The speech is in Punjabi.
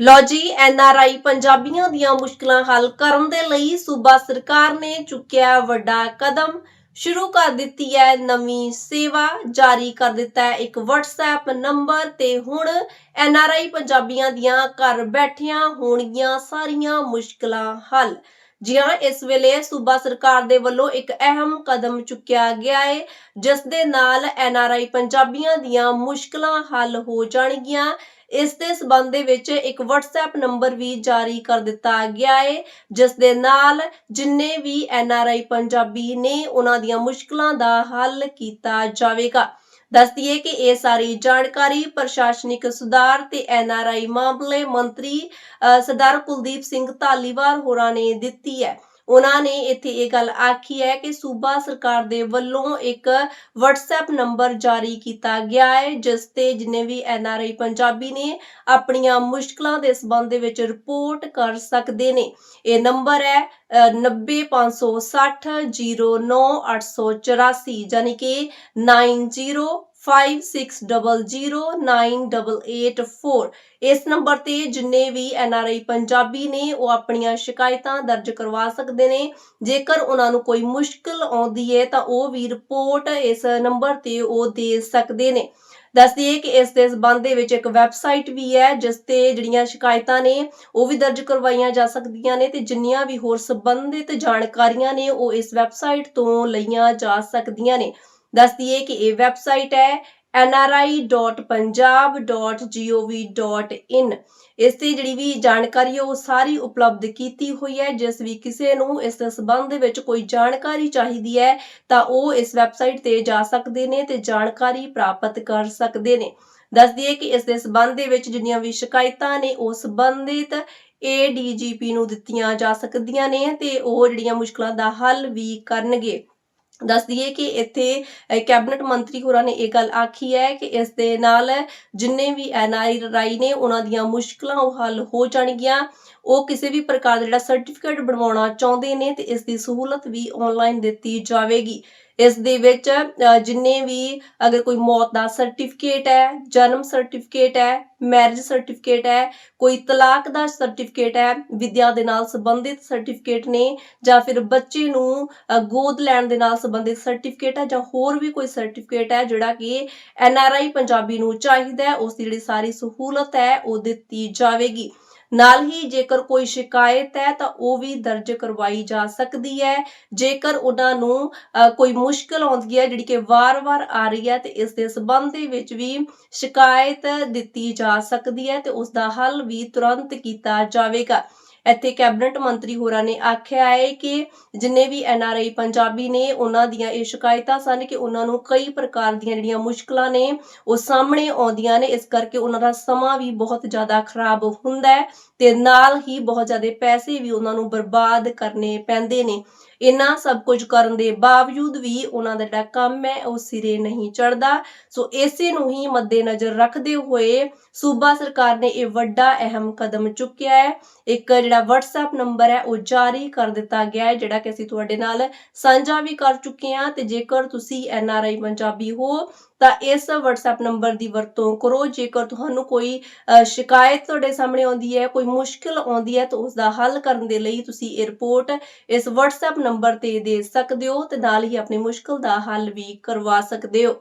ਲੋ ਜੀ ਐਨਆਰਆਈ ਪੰਜਾਬੀਆਂ ਦੀਆਂ ਮੁਸ਼ਕਲਾਂ ਹੱਲ ਕਰਨ ਦੇ ਲਈ ਸੂਬਾ ਸਰਕਾਰ ਨੇ ਚੁੱਕਿਆ ਵੱਡਾ ਕਦਮ। ਸ਼ੁਰੂ ਕਰ ਦਿੱਤੀ ਹੈ ਨਵੀਂ ਸੇਵਾ, ਜਾਰੀ ਕਰ ਦਿੱਤਾ ਹੈ ਇੱਕ WhatsApp ਨੰਬਰ ਤੇ ਹੁਣ ਐਨਆਰਆਈ ਪੰਜਾਬੀਆਂ ਦੀਆਂ ਘਰ ਬੈਠਿਆਂ ਹੋਣਗੀਆਂ ਸਾਰੀਆਂ ਮੁਸ਼ਕਲਾਂ ਹੱਲ। ਜੀ ਹਾਂ ਇਸ ਵੇਲੇ ਸੂਬਾ ਸਰਕਾਰ ਦੇ ਵੱਲੋਂ ਇੱਕ ਅਹਿਮ ਕਦਮ ਚੁੱਕਿਆ ਗਿਆ ਹੈ ਜਿਸ ਦੇ ਨਾਲ ਐਨਆਰਆਈ ਪੰਜਾਬੀਆਂ ਦੀਆਂ ਮੁਸ਼ਕਲਾਂ ਹੱਲ ਹੋ ਜਾਣਗੀਆਂ। ਇਸ ਦੇ ਸਬੰਧ ਦੇ ਵਿੱਚ ਇੱਕ WhatsApp ਨੰਬਰ ਵੀ ਜਾਰੀ ਕਰ ਦਿੱਤਾ ਗਿਆ ਹੈ ਜਿਸ ਦੇ ਨਾਲ ਜਿੰਨੇ ਵੀ ਐਨਆਰਆਈ ਪੰਜਾਬੀ ਨੇ ਉਹਨਾਂ ਦੀਆਂ ਮੁਸ਼ਕਲਾਂ ਦਾ ਹੱਲ ਕੀਤਾ ਜਾਵੇਗਾ। ਦੱਸ ਦਈਏ ਕਿ ਇਹ ਸਾਰੀ ਜਾਣਕਾਰੀ ਪ੍ਰਸ਼ਾਸਨਿਕ ਸੁਧਾਰ ਤੇ ਐਨਆਰਆਈ ਮਾਮਲੇ ਮੰਤਰੀ ਅ, ਸਰਦਾਰ ਕੁਲਦੀਪ ਸਿੰਘ ਧਾਲੀਵਾਲ ਹੋਰਾਂ ਨੇ ਦਿੱਤੀ ਹੈ। ਉਹਨਾਂ ਨੇ ਇੱਥੇ ਇਹ ਗੱਲ ਆਖੀ ਹੈ ਕਿ ਸੂਬਾ ਸਰਕਾਰ ਦੇ ਵੱਲੋਂ ਇੱਕ WhatsApp ਨੰਬਰ ਜਾਰੀ ਕੀਤਾ ਗਿਆ ਹੈ ਜਿਸ ਤੇ ਜਿੰਨੇ ਵੀ ਐਨਆਰਆਈ ਪੰਜਾਬੀ ਨੇ ਆਪਣੀਆਂ ਮੁਸ਼ਕਲਾਂ ਦੇ ਸਬੰਧ ਦੇ ਵਿੱਚ ਰਿਪੋਰਟ ਕਰ ਸਕਦੇ ਨੇ। ਇਹ ਨੰਬਰ ਹੈ ਅ, 905609884 ਯਾਨੀ ਕਿ 9056009884 ਇਸ ਨੰਬਰ ਤੇ ਜਿੰਨੇ ਵੀ ਐਨਆਰਆਈ ਪੰਜਾਬੀ ਨੇ, ਉਹ ਆਪਣੀਆਂ ਸ਼ਿਕਾਇਤਾਂ ਦਰਜ ਕਰਵਾ ਸਕਦੇ ਨੇ। ਜੇਕਰ ਉਹਨਾਂ ਨੂੰ ਕੋਈ ਮੁਸ਼ਕਲ ਆਉਂਦੀ ਹੈ, ਤਾਂ ਉਹ ਵੀ ਰਿਪੋਰਟ ਇਸ ਨੰਬਰ ਤੇ ਉਹ ਦੇ ਸਕਦੇ ਨੇ। ਦੱਸ ਦਈਏ ਕਿ ਇਸ ਦੇ ਸਬੰਧ ਦੇ ਵਿੱਚ ਇੱਕ ਵੈਬਸਾਈਟ ਵੀ ਹੈ, ਜਿਸ ਤੇ ਜਿਹੜੀਆਂ ਸ਼ਿਕਾਇਤਾਂ ਨੇ, ਉਹ ਵੀ ਦਰਜ ਕਰਵਾਈਆਂ ਜਾ ਸਕਦੀਆਂ ਨੇ ਤੇ ਜਿੰਨੀਆਂ ਵੀ ਹੋਰ ਸੰਬੰਧਿਤ ਜਾਣਕਾਰੀਆਂ ਨੇ, ਉਹ ਇਸ ਵੈਬਸਾਈਟ ਤੋਂ ਲਈਆਂ ਜਾ ਸਕਦੀਆਂ ਨੇ। ਦੱਸ ਦਈਏ ਕਿ ਇਹ ਵੈਬਸਾਈਟ ਹੈ nri.punjab.gov.in ਇਸ ਤੇ ਜਿਹੜੀ ਵੀ ਜਾਣਕਾਰੀ ਹੈ ਉਹ ਸਾਰੀ ਉਪਲਬਧ ਕੀਤੀ ਹੋਈ ਹੈ। ਜਿਸ ਵੀ ਕਿਸੇ ਨੂੰ ਇਸ ਦੇ ਸੰਬੰਧ ਦੇ ਵਿੱਚ ਕੋਈ ਜਾਣਕਾਰੀ ਚਾਹੀਦੀ ਹੈ, ਤਾਂ ਉਹ ਇਸ ਵੈਬਸਾਈਟ ਤੇ ਜਾ ਸਕਦੇ ਨੇ ਤੇ ਜਾਣਕਾਰੀ ਪ੍ਰਾਪਤ ਕਰ ਸਕਦੇ ਨੇ। ਦੱਸ ਦਈਏ ਕਿ ਇਸ ਦੇ ਸੰਬੰਧ ਦੇ ਵਿੱਚ ਜਿੰਨੀਆਂ ਵੀ ਸ਼ਿਕਾਇਤਾਂ ਨੇ, ਉਹ ਸੰਬੰਧਿਤ ਏਡੀਜੀਪੀ ਨੂੰ ਦਿੱਤੀਆਂ ਜਾ ਸਕਦੀਆਂ ਨੇ ਤੇ ਉਹ ਜਿਹੜੀਆਂ ਮੁਸ਼ਕਲਾਂ ਦਾ ਹੱਲ ਵੀ ਕਰਨਗੇ। ਦੱਸ ਦਈਏ ਕਿ ਇੱਥੇ ਕੈਬਨਿਟ ਮੰਤਰੀ ਹੋਰਾਂ ਨੇ ਇਹ ਗੱਲ ਆਖੀ ਹੈ ਕਿ ਇਸ ਦੇ ਨਾਲ ਜਿੰਨੇ ਵੀ ਐਨਆਈ ਰਾਈ ਨੇ, ਉਹਨਾਂ ਦੀਆਂ ਮੁਸ਼ਕਲਾਂ ਉਹ ਹੱਲ ਹੋ ਜਾਣਗੀਆਂ। ਉਹ ਕਿਸੇ ਵੀ ਪ੍ਰਕਾਰ ਦਾ ਜਿਹੜਾ ਸਰਟੀਫਿਕੇਟ ਬਣਵਾਉਣਾ ਚਾਹੁੰਦੇ ਨੇ ਤੇ ਇਸ ਦੀ ਸਹੂਲਤ ਵੀ ਆਨਲਾਈਨ ਦਿੱਤੀ ਜਾਵੇਗੀ। ਇਸ ਦੇ ਵਿੱਚ ਜਿੰਨੇ ਵੀ ਅਗਰ ਕੋਈ ਮੌਤ ਦਾ ਸਰਟੀਫਿਕੇਟ ਹੈ, ਜਨਮ ਸਰਟੀਫਿਕੇਟ ਹੈ ਮੈਰਿਜ ਸਰਟੀਫਿਕੇਟ ਹੈ, ਕੋਈ ਤਲਾਕ ਦਾ ਸਰਟੀਫਿਕੇਟ ਹੈ, ਵਿਦਿਆ ਦੇ ਨਾਲ ਸੰਬੰਧਿਤ ਸਰਟੀਫਿਕੇਟ ਨੇ ਜਾਂ ਫਿਰ ਬੱਚੇ ਨੂੰ ਗੋਦ ਲੈਣ ਦੇ ਨਾਲ ਸੰਬੰਧਿਤ ਸਰਟੀਫਿਕੇਟ ਹੈ ਜਾਂ ਹੋਰ ਵੀ ਕੋਈ ਸਰਟੀਫਿਕੇਟ ਹੈ ਜਿਹੜਾ ਕਿ ਐਨਆਰਆਈ ਪੰਜਾਬੀ ਨੂੰ ਚਾਹੀਦਾ ਹੈ, ਉਸ ਦੀ ਜਿਹੜੀ ਸਾਰੀ ਸਹੂਲਤ ਹੈ ਉਹ ਦਿੱਤੀ ਜਾਵੇਗੀ। ਨਾਲ ਹੀ ਜੇਕਰ ਕੋਈ ਸ਼ਿਕਾਇਤ ਹੈ ਤਾਂ ਉਹ ਵੀ ਦਰਜ ਕਰਵਾਈ ਜਾ ਸਕਦੀ ਹੈ। ਜੇਕਰ ਉਹਨਾਂ ਨੂੰ ਕੋਈ ਮੁਸ਼ਕਲ ਆਉਂਦੀ ਹੈ ਜਿਹੜੀ ਕਿ ਵਾਰ-ਵਾਰ ਆ ਰਹੀ ਹੈ ਤੇ ਇਸ ਦੇ ਸਬੰਧ ਦੇ ਵਿੱਚ ਵੀ ਸ਼ਿਕਾਇਤ ਦਿੱਤੀ ਜਾ ਸਕਦੀ ਹੈ ਤੇ ਉਸ ਦਾ ਹੱਲ ਵੀ ਤੁਰੰਤ ਕੀਤਾ ਜਾਵੇਗਾ। ਇੱਥੇ ਕੈਬਨਿਟ ਮੰਤਰੀ ਹੋਰਾਂ ਨੇ ਆਖਿਆ ਹੈ ਕਿ ਜਿੰਨੇ ਵੀ ਐਨਆਰਆਈ ਪੰਜਾਬੀ ਨੇ, ਉਹਨਾਂ ਦੀਆਂ ਇਹ ਸ਼ਿਕਾਇਤਾਂ ਸਨ ਕਿ ਉਹਨਾਂ ਨੂੰ ਕਈ ਪ੍ਰਕਾਰ ਦੀਆਂ ਜਿਹੜੀਆਂ ਮੁਸ਼ਕਲਾਂ ਨੇ, ਉਹ ਸਾਹਮਣੇ ਆਉਂਦੀਆਂ ਨੇ। ਇਸ ਕਰਕੇ ਉਹਨਾਂ ਦਾ ਸਮਾਂ ਵੀ ਬਹੁਤ ਜ਼ਿਆਦਾ ਖਰਾਬ ਹੁੰਦਾ ਹੈ ਤੇ ਨਾਲ ਹੀ ਬਹੁਤ ਜ਼ਿਆਦਾ ਪੈਸੇ ਵੀ ਉਹਨਾਂ ਨੂੰ ਬਰਬਾਦ ਕਰਨੇ ਪੈਂਦੇ ਨੇ। ਇਹਨਾਂ ਸਭ ਕੁਝ ਕਰਨ ਦੇ ਬਾਵਜੂਦ ਵੀ ਉਹਨਾਂ ਦਾ ਜਿਹੜਾ ਕੰਮ ਹੈ, ਉਹ ਸਿਰੇ ਨਹੀਂ ਚੜਦਾ ਸੋ ਇਸੇ ਨੂੰ ਹੀ ਮੱਦੇਨਜ਼ਰ ਰੱਖਦੇ ਹੋਏ ਸੂਬਾ ਸਰਕਾਰ ਨੇ ਇਹ ਵੱਡਾ ਅਹਿਮ ਕਦਮ ਚੁੱਕਿਆ ਹੈ। ਇੱਕ ਜਿਹੜਾ WhatsApp ਨੰਬਰ ਹੈ, ਉਹ ਜਾਰੀ ਕਰ ਦਿੱਤਾ ਗਿਆ ਹੈ, ਜਿਹੜਾ ਕਿ ਅਸੀਂ ਤੁਹਾਡੇ ਨਾਲ ਸਾਂਝਾ ਵੀ ਕਰ ਚੁੱਕੇ ਹਾਂ। ਤੇ ਜੇਕਰ ਤੁਸੀਂ NRI ਪੰਜਾਬੀ ਹੋ, ਤਾਂ ਇਸ WhatsApp ਨੰਬਰ ਦੀ ਵਰਤੋਂ ਕਰੋ। ਜੇਕਰ ਤੁਹਾਨੂੰ ਕੋਈ ਸ਼ਿਕਾਇਤ ਤੁਹਾਡੇ ਸਾਹਮਣੇ ਆਉਂਦੀ ਹੈ, ਕੋਈ ਮੁਸ਼ਕਲ ਆਉਂਦੀ ਹੈ, ਤਾਂ ਉਸ ਦਾ ਹੱਲ ਕਰਨ ਦੇ ਲਈ ਤੁਸੀਂ ਇਹ ਰਿਪੋਰਟ ਇਸ WhatsApp ਨੰਬਰ ਤੇ ਦੇ ਸਕਦੇ ਹੋ ਤੇ ਨਾਲ ਹੀ ਆਪਣੀ ਮੁਸ਼ਕਲ ਦਾ ਹੱਲ ਵੀ ਕਰਵਾ ਸਕਦੇ ਹੋ।